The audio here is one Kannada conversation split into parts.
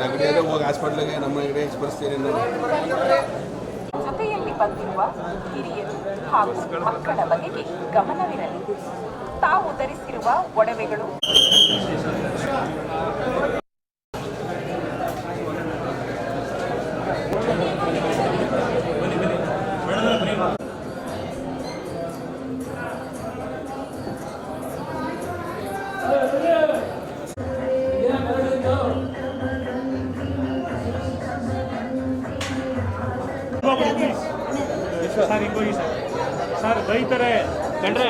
ನೆಗಡಿ ಆದರೆ ಹೋಗಿ ಹಾಸ್ಪಿಟ್ಲಿಗೆ ನಮ್ಮ ಎಕ್ಸ್ಪರಿಸ್ತೀನಿ ನಾನು ಜೊತೆಯಲ್ಲಿ ಬಂದಿರುವ ಹಿರಿಯರು ಹಾಗೂ ಮಕ್ಕಳ ಬಗೆಗೆ ಗಮನವಿರಲಿ. ತಾವು ಧರಿಸಿರುವ ಒಡವೆಗಳು ಸರ್ ಹಿಂಗೆ ಹೋಗಿ ಸರ್ ಸರ್ ಬೈತಾರೆ ಕಂಡ್ರೆ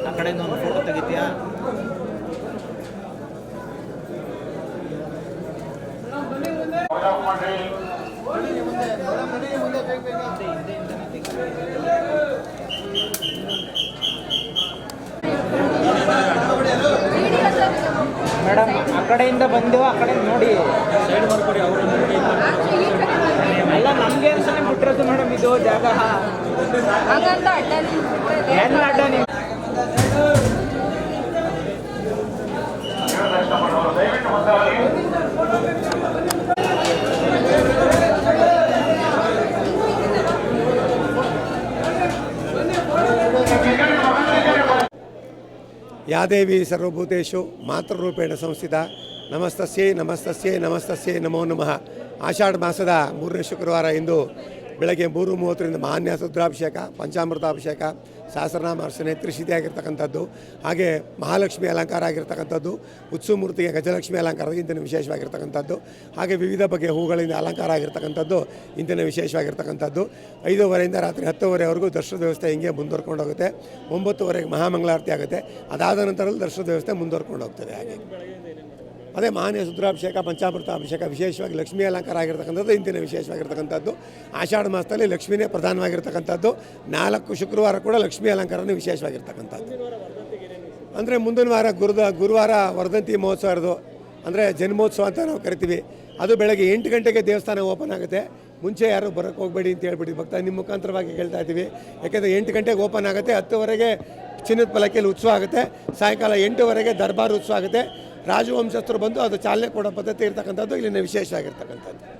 ಆ ಕಡೆಯಿಂದ ಒಂದು ಫೋಟೋ ತೆಗಿತೀಯಾ? ಮೇಡಮ್ ಆ ಕಡೆಯಿಂದ ಬಂದೆವು ಆ ಕಡೆ ನೋಡಿ. ಎಲ್ಲ ಅಲ್ಲ ನಮ್ಗೆ ಅನ್ಸನೆ ಬಿಟ್ಟಿರೋದು ಮೇಡಮ್ ಇದು ಜಾಗ ಏನ್ ಅಡ್ಡ ನೀವು ಯಾದೇವಿ ಸರ್ವಭೂತೇಶು ಮಾತೃರೂಪೇಣ ಸಂಸ್ಥಿತ. ನಮಸ್ತಸ್ಯೈ ನಮಸ್ತಸ್ಯೈ ನಮಸ್ತಸ್ಯೈ ನಮೋ ನಮಃ. ಆಷಾಢ ಮಾಸದ ಮೂರನೇ ಶುಕ್ರವಾರ ಇಂದು ಬೆಳಗ್ಗೆ ಮೂರು ಮೂವತ್ತರಿಂದ ಮಹಾನ್ಯಾಸ ರುದ್ರಾಭಿಷೇಕ ಪಂಚಾಮೃತಾಭಿಷೇಕ, ಸಹಸ್ರನಾಮ ಅರ್ಚನೆ ತ್ರಿಶಿತಿ ಆಗಿರ್ತಕ್ಕಂಥದ್ದು, ಹಾಗೆ ಮಹಾಲಕ್ಷ್ಮಿ ಅಲಂಕಾರ ಆಗಿರ್ತಕ್ಕಂಥದ್ದು, ಉತ್ಸುಮೂರ್ತಿಗೆ ಗಜಲಕ್ಷ್ಮಿ ಅಲಂಕಾರ ಇಂದಿನ ವಿಶೇಷವಾಗಿರ್ತಕ್ಕಂಥದ್ದು, ಹಾಗೆ ವಿವಿಧ ಬಗೆಯ ಹೂಗಳಿಂದ ಅಲಂಕಾರ ಆಗಿರ್ತಕ್ಕಂಥದ್ದು, ಇಂದಿನ ವಿಶೇಷವಾಗಿರ್ತಕ್ಕಂಥದ್ದು. ಐದೂವರೆಯಿಂದ ರಾತ್ರಿ ಹತ್ತುವರೆವರೆಗೂ ದರ್ಶನದ ವ್ಯವಸ್ಥೆ ಹಿಂಗೆ ಮುಂದುವರ್ಕೊಂಡು ಹೋಗುತ್ತೆ. ಒಂಬತ್ತುವರೆಗೆ ಮಹಾಮಂಗಳಾರತಿ ಆಗುತ್ತೆ. ಅದಾದ ನಂತರದಲ್ಲಿ ದರ್ಶನದ ವ್ಯವಸ್ಥೆ ಮುಂದುವರ್ಕೊಂಡು ಹೋಗ್ತದೆ ಹಾಗೆ. ಅದೇ ಮಾನ್ಯ ರುದ್ರಾಭಿಷೇಕ ಪಂಚಾಮೃತ ಅಭಿಷೇಕ ವಿಶೇಷವಾಗಿ ಲಕ್ಷ್ಮೀ ಅಲಂಕಾರ ಆಗಿರ್ತಕ್ಕಂಥದ್ದು, ಇಂದಿನ ವಿಶೇಷವಾಗಿರ್ತಕ್ಕಂಥದ್ದು ಆಷಾಢ ಮಾಸದಲ್ಲಿ ಲಕ್ಷ್ಮೀನೇ ಪ್ರಧಾನವಾಗಿರ್ತಕ್ಕಂಥದ್ದು. ನಾಲ್ಕು ಶುಕ್ರವಾರ ಕೂಡ ಲಕ್ಷ್ಮೀ ಅಲಂಕಾರನೇ ವಿಶೇಷವಾಗಿರ್ತಕ್ಕಂಥದ್ದು. ಅಂದರೆ ಮುಂದಿನ ವಾರ ಗುರುದ, ಗುರುವಾರ ವರ್ಧಂತಿ ಮಹೋತ್ಸವ ಇರೋದು. ಅಂದರೆ ಜನ್ಮೋತ್ಸವ ಅಂತ ನಾವು ಕರಿತೀವಿ. ಅದು ಬೆಳಗ್ಗೆ ಎಂಟು ಗಂಟೆಗೆ ದೇವಸ್ಥಾನ ಓಪನ್ ಆಗುತ್ತೆ. ಮುಂಚೆ ಯಾರು ಬರೋಕ್ಕೆ ಹೋಗಬೇಡಿ ಅಂತ ಹೇಳ್ಬಿಟ್ಟು ಭಕ್ತ ನಿಮ್ಮ ಮುಖಾಂತರವಾಗಿ ಹೇಳ್ತಾ ಇದ್ದೀವಿ. ಯಾಕೆಂದರೆ ಎಂಟು ಗಂಟೆಗೆ ಓಪನ್ ಆಗುತ್ತೆ. ಹತ್ತುವರೆಗೆ ಚಿನ್ನದ ಪಲಕೆಯಲ್ಲಿ ಉತ್ಸವ ಆಗುತ್ತೆ. ಸಾಯಂಕಾಲ ಎಂಟುವರೆಗೆ ದರ್ಬಾರ್ ಉತ್ಸವ ಆಗುತ್ತೆ. ರಾಜವಂಶಸ್ಥರು ಬಂದು ಅದು ಚಾಲನೆ ಕೊಡೋ ಪದ್ಧತಿ ಇರ್ತಕ್ಕಂಥದ್ದು ಇಲ್ಲಿನ ವಿಶೇಷವಾಗಿರ್ತಕ್ಕಂಥದ್ದು